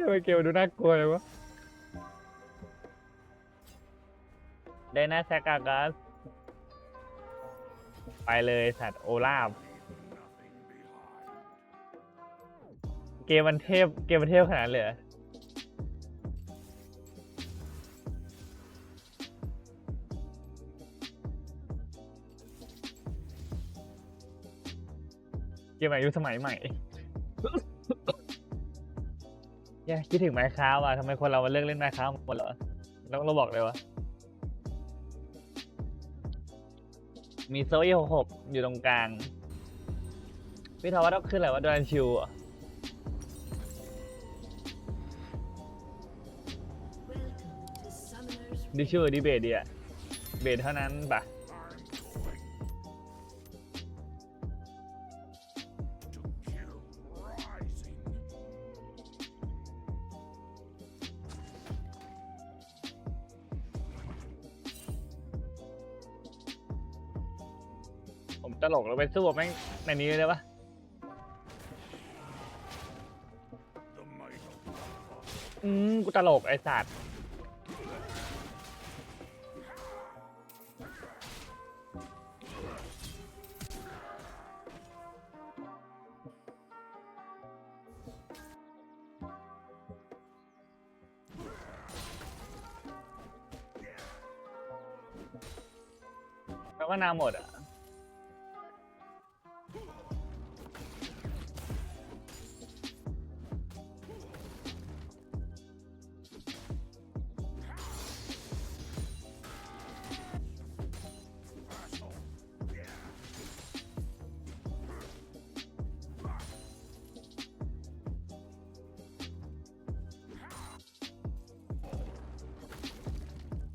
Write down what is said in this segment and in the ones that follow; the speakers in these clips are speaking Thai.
ทำไมเกมดูน่ากลัวเลยวะไดนาแซกากัสไปเลยสัตว์โอลาฟเกมมันเทพเกมมันเทพขนาดนั้นเลยเหรอเกมอายุสมัยใหม่ แย่คิดถึงไมค์ค้าว่ะทำไมคนเรามาเลิกเล่นไมค์ค้าหมดเหรอต้องเราบอกเลยวะมีโซ่ยี่หกหกอยู่ตรงกลางพี่ทว่าต้องขึ้นอะไรวะโดนชิวเหรอดิชูดิเบตดีอะเบตเท่านั้นปะ ผมตลกแล้วไปสู้กับแม่งในนี้เลยปะอืมกูตลกไอ้สัตว์แปลว่านาหมดอะ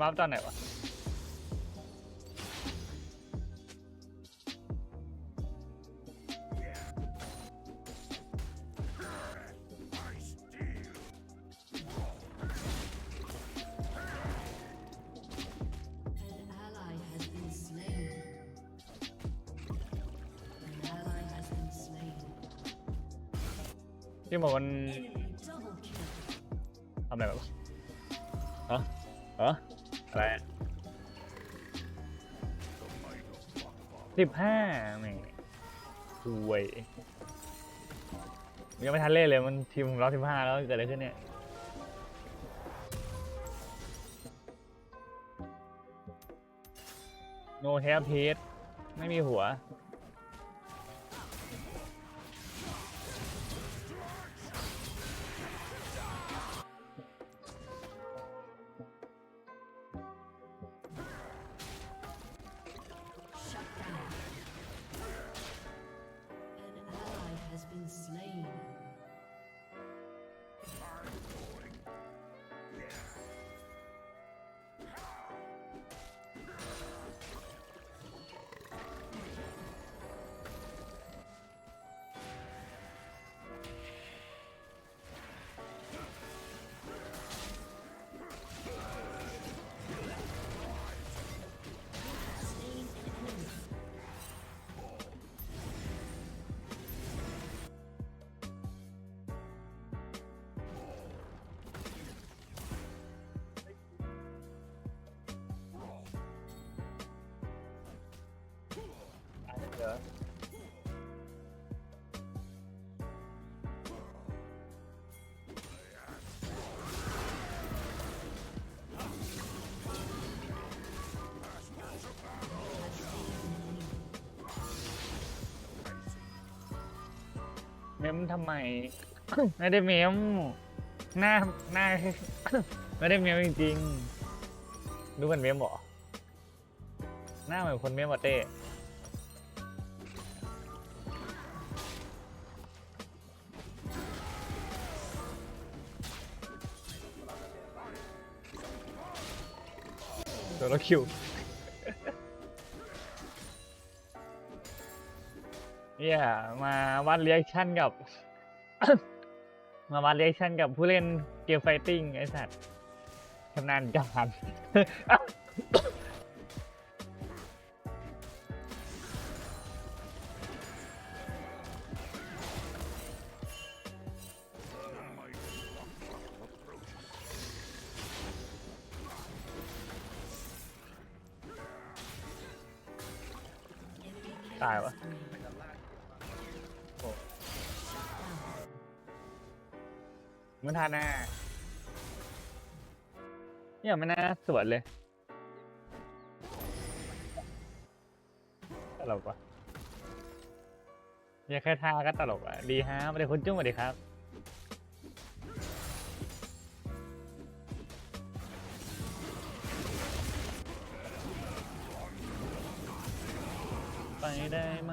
มาตอนไหนวะ An ally has been slain. An ally has been slain. ที่บอกมัน Enemy double kill. ทำอะไรแบบฮะฮะ อะไรสิบห้าแม่งรวยยังไม่ทันเล่นเลยมันทีมของเราสิบห้าแล้วเกิดอะไรขึ้นเนี่ยโนแฮปเพสไม่มีหัว มมทำไม ไม่ได้เมมหน้าหน้า ไม่ได้เมมจริงๆดูเหมือนเมมเหรอหน้าเหมือนคนเมมอะเต้โดนแล้วคิว เนี่ยมาวัดเรียกชั่นกับ มาวัดเรียกชั่นกับผู้เล่นเกมไฟติ้งไอ้สัตว์ชำนาญการตายวะ มันทาหน้าเนี่ยไม่น่าสวนเลยตลกว่ะเนี่ยแค่ทาก็ตลกอะ ดีฮะไม่ได้คุณจุ้งสวัสดีครับ ไปได้ไหม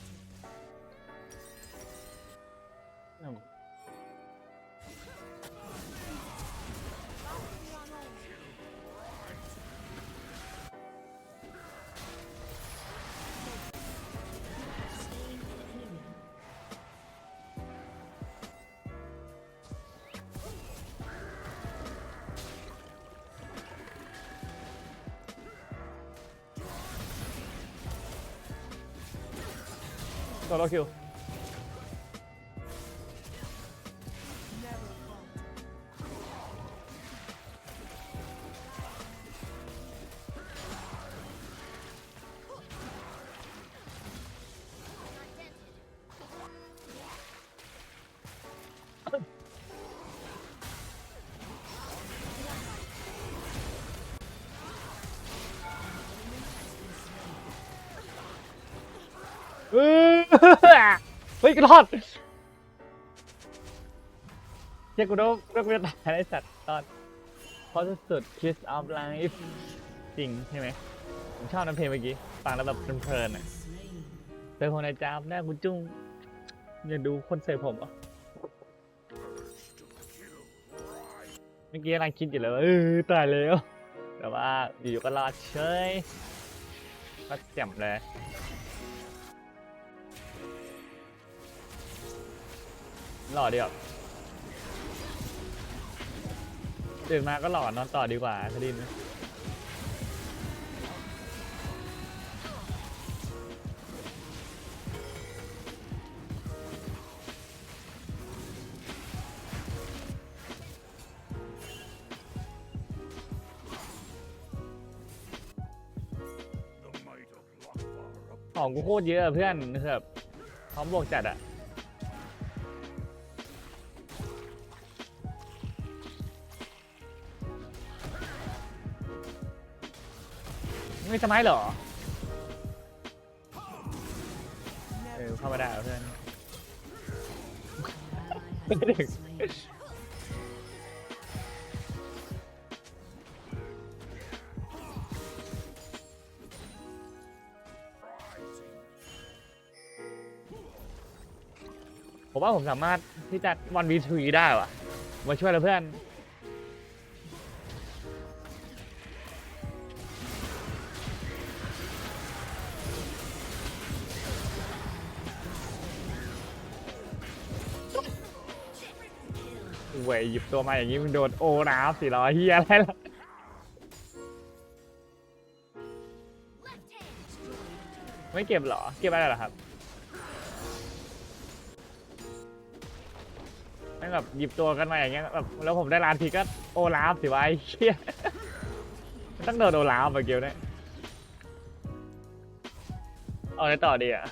โซโฮ้ยกูรอดเจ๊กูโดนกูโดนตายไอ้สัตว์ตอนเพราะสุด Kiss of Life จริงใช่ไหมผมชอบน้ำเพลงเมื่อกี้ฟังแล้วแบบเพลินๆอะเจอคนในจามหน้าคุณจุ้งอย่าดูคนเสยผมอะเมื่อกี้กำลังคิดอยู่เลยว่าเออตายแล้วแต่ว่าอยู่ๆก็รอดเฉยก็แจ่มเลย หล่อดีอะตื่นมาก็หล่อนอนต่อดีกว่าคดินของกูโคตรเยอะอะเพื่อนคือแบบพร้อมบวกจัดอะ ไม่สมัยเหรอ เออเข้ามาได้เหรอเพื่อน ผมว่าผมสามารถที่จะวันวีทีได้ว่ะ มาช่วยเราเพื่อน เว้ยหยิบตัวมาอย่างนี้มึงโดนโอนาฟสี่ร้อยเฮียอะไรล่ะไม่เก็บเหรอ เก็บอะไรเหรอครับไม่งแบบหยิบตัวกันมาอย่างเงี้ยแบบแล้วผมได้ร้านทีก็โอลาฟสิวะไอ้เฮียต้องโดนโอลาฟอะเกี่ยวเนี่ยเอาได้ต่อดีอะ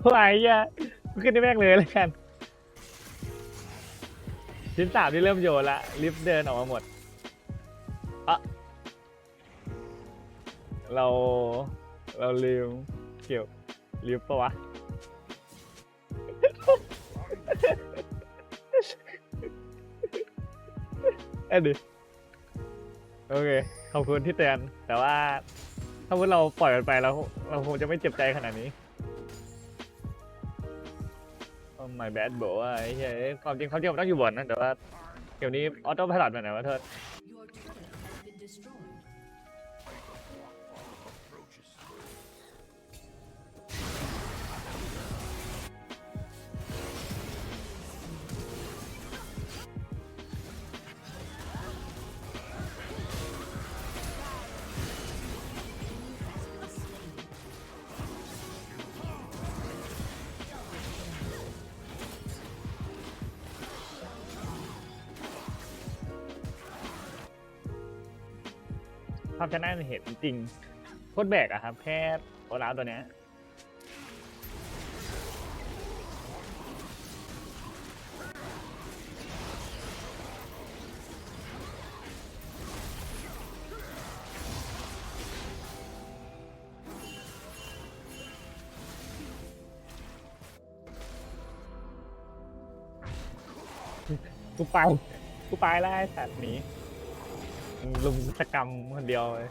หรือว่าไอ้เหี้ยขึ้นได้แม่งเลยแล้วกัน ชิ้นสามที่เริ่มโยนละ ลิฟต์เดินออกมาหมดอะเรา เราลืมเกี่ยวลืมปะวะ เอ็ดดิโอเค ขอบคุณที่เตือน แต่ว่า ถ้าว่าเราปล่อยมันไปเราเราคงจะไม่เจ็บใจขนาดนี้ my bad บอกว่าไอ้เหี้ยความจริงความจริงผมต้องอยู่บนนะแต่ว่าเดี๋ยวนี้ออโต้พายロไปไหนวะเธอ ภาพชนะเห็นจริงโคตรแบกอะครับแค่โอลาฟตัวเนี้ยกูไปกูไปแล้วไอ้สัตว์หนี ลุมสกรรมคนเดียวเลย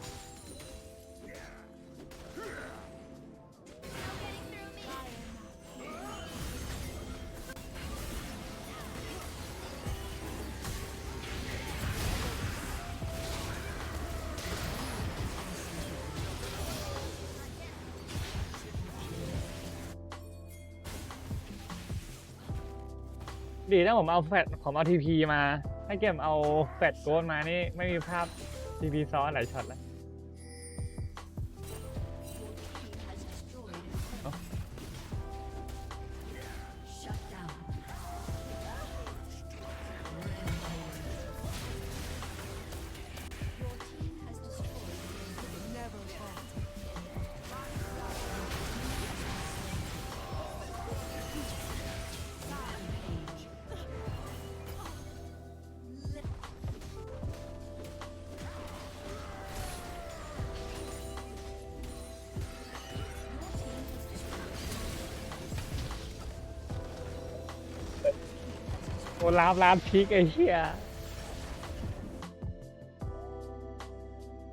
ดีนะผมเอาแฟดผมเอาทีพีมา ให้เกมเอาแฟดโกนมานี่ไม่มีภาพ GP ซ้อนหลายช็อตแล้ว ลาบลาบพิกไอ้เหี้ย